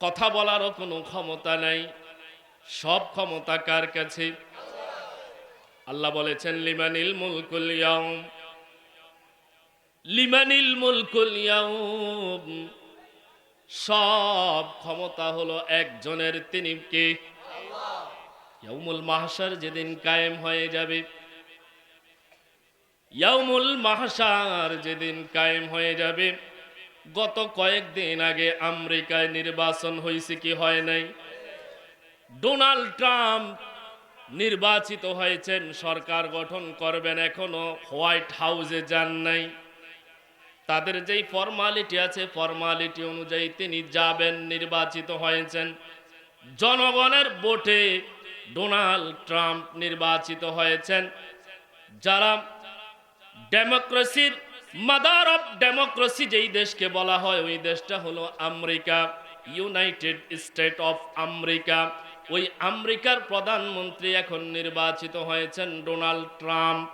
কথা বলারও কোনো ক্ষমতা নাই। সব ক্ষমতা কার কাছে? আল্লাহ বলেছেন, লিমানিল মুলকুল ইয়াউম। লিমানিল মুলকুল ইয়াউম। সব ক্ষমতা হলো একজনের, তিনি কে? ইয়াউমুল মাহশার যেদিন কায়েম হয়ে যাবে। ইয়াউমুল মাহশার যেদিন কায়েম হয়ে যাবে। গত কয়েকদিন আগে আমেরিকায় নির্বাচন হয়েছে কি হয় নাই? ডোনাল্ড ট্রাম্প নির্বাচিত হয়েছেন, সরকার গঠন করবেন এখনও, হোয়াইট হাউসে যান নাই। তাদের যেই ফর্মালিটি আছে, ফর্মালিটি অনুযায়ী তিনি যাবেন, নির্বাচিত হয়েছেন। জনগণের ভোটে ডোনাল্ড ট্রাম্প নির্বাচিত হয়েছেন। যারা ডেমোক্রেসির মাদার অফ ডেমোক্রেসি যেই দেশকে বলা হয়, ওই দেশটা হলো America united state of America ওই আমেরিকার প্রধানমন্ত্রী এখন নির্বাচিত হয়েছেন ডোনাল্ড ট্রাম্প।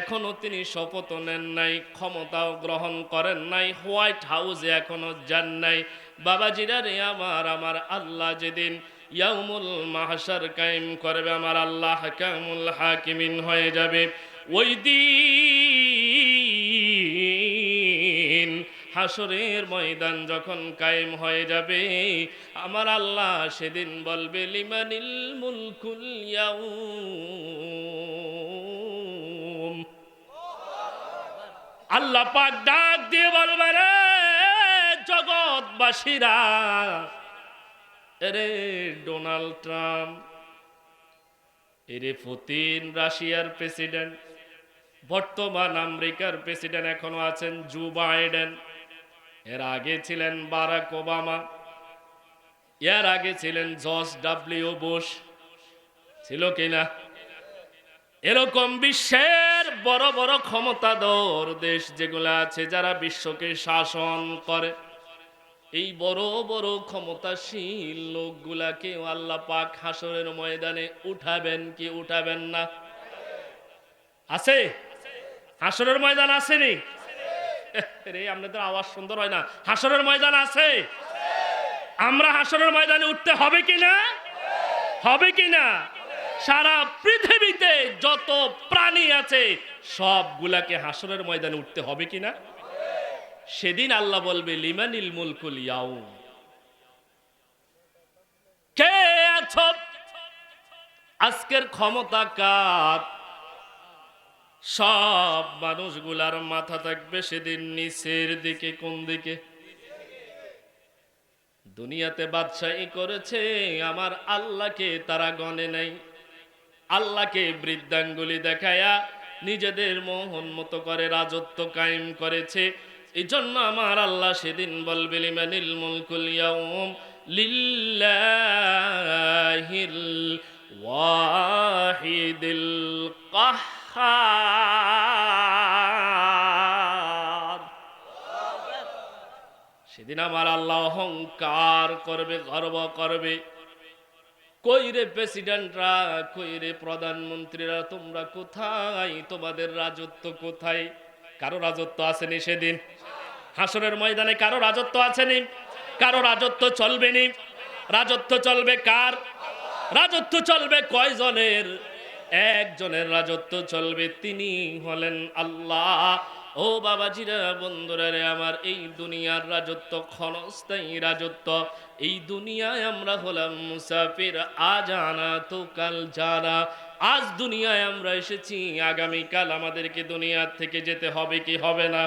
এখনও তিনি শপথ নেন নাই, ক্ষমতাও গ্রহণ করেন নাই, হোয়াইট হাউসে এখনও যান নাই। বাবাজিরা রে আমার আমার আল্লাহ যেদিন ইয়ামুল মাহশার কায়েম করবে, আমার আল্লাহ কামুল হাকিমিন হয়ে যাবে। ওই দিন হাসরের ময়দান যখন কায়েম হয়ে যাবে, আমার আল্লাহ সেদিন বলবে, লিমানিল মুলকুল আল্লাহ পাক ডাক দিয়ে বলবে রে জগৎবাসীরা রে ডোনাল্ড ট্রাম্প, এরে পুতিন, রাশিয়ার প্রেসিডেন্ট, বর্তমান আমেরিকার প্রেসিডেন্ট এখনও আছেন জো বাইডেন। এর আগে ছিলেন বারাক ওবামা, এর আগে ছিলেন জর্জ ডাব্লিউ বুশ, ছিল কিনা এরকম বিশ্বের বড় বড় ক্ষমতাধর দেশ যেগুলো আছে, যারা বিশ্বকে শাসন করে, এই বড় বড় ক্ষমতাশীল লোকগুলাকে আল্লাহ পাক হাসরের ময়দানে উঠাবেন কি উঠাবেন না? আছে? হাসরের ময়দান আসেনি? রে, আপনাদের আওয়াজ সুন্দর হয় না। হাসরের ময়দান আছে। আমরা হাসরের ময়দানে উঠতে হবে কি না? হবে কি না? সারা পৃথিবীতে যত প্রাণী আছে, সবগুলাকে হাসরের ময়দানে উঠতে হবে কি না? সেদিন আল্লাহ বলবে, লিমানিল মুলকুল ইয়াউ কে আছো? আজকের ক্ষমতা কার? সব মানুষগুলার মাথা থাকবে সেদিন নিচের দিকে, কোন দিকে? দুনিয়াতে বাদশাহী করেছে, আমার আল্লাহকে তারা গনে নাই। আল্লাহকে বৃদ্ধাঙ্গুলি দেখায়া নিজেদের মোহন মতো করে রাজত্ব কায়েম করেছে। এই জন্য আমার আল্লাহ সেদিন বলবে মুলকুল ইয়াউম লিল্লাহিল ওয়াহিদিল কাহ্হার সেদিন আমার আল্লাহ অহংকার করবে, গর্ব করবে। কই রে প্রেসিডেন্টরা কই রে প্রধানমন্ত্রীরা, তোমরা কোথায়? তোমাদের রাজত্ব কোথায়? কারও রাজত্ব আসেনি সেদিন। হাসরের ময়দানে কারও রাজত্ব আসেনি। কারও রাজত্ব চলবে নি। রাজত্ব চলবে কার? রাজত্ব চলবে কয়জনের? একজনের রাজত্ব চলবে, তিনি হলেন আল্লাহ। ও বাবাজিরা, বন্ধুরা রে, আমার এই দুনিয়ার রাজত্ব, ক্ষণস্থায়ী রাজত্ব, এই দুনিয়ায় আমরা হলাম মুসাফির আজ আনা তো কাল জানা। আজ দুনিয়ায় আমরা এসেছি, আগামীকাল আমাদেরকে দুনিয়ার থেকে যেতে হবে কি হবে না?